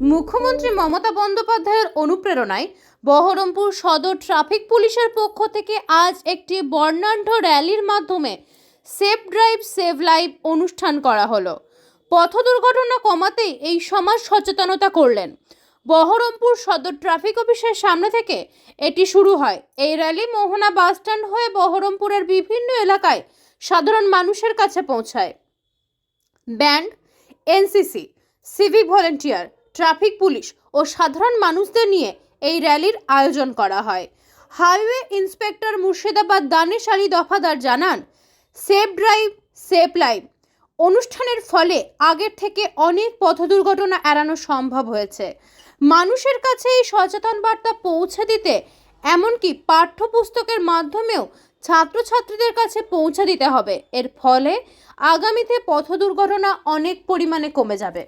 মুখ্যমন্ত্রী মমতা বন্দ্যোপাধ্যায়ের অনুপ্রেরণায় বহরমপুর সদর ট্রাফিক পুলিশের পক্ষ থেকে আজ একটি বর্ণাঢ্য র্যালির মাধ্যমে সেফ ড্রাইভ, সেভ লাইভ অনুষ্ঠান করা হলো। পথ দুর্ঘটনা কমাতেই এই সমাজ সচেতনতা করলেন। বহরমপুর সদর ট্রাফিক অফিসের সামনে থেকে এটি শুরু হয়। এই র্যালি মোহনা বাসস্ট্যান্ড হয়ে বহরমপুরের বিভিন্ন এলাকায় সাধারণ মানুষের কাছে পৌঁছায়। Band, NCC civic volunteer, traffic police ও সাধারণ মানুষদের নিয়ে এই র্যালির আয়োজন করা হয়। হাইওয়ে ইন্সপেক্টর মুর্শিদাবাদ দানেশ আলী দফাদার জানান, সেফ ড্রাইভ, সেফ লাইভ অনুষ্ঠানের ফলে আগের থেকে অনেক পথ দুর্ঘটনা এড়ানো সম্ভব হয়েছে। মানুষের কাছে এই সচেতন বার্তা পৌঁছে দিতে এমনকি পাঠ্যপুস্তকের মাধ্যমেও ছাত্রছাত্রীদের কাছে পৌঁছে দিতে হবে। এর ফলে আগামীতে পথ দুর্ঘটনা অনেক পরিমাণে কমে যাবে।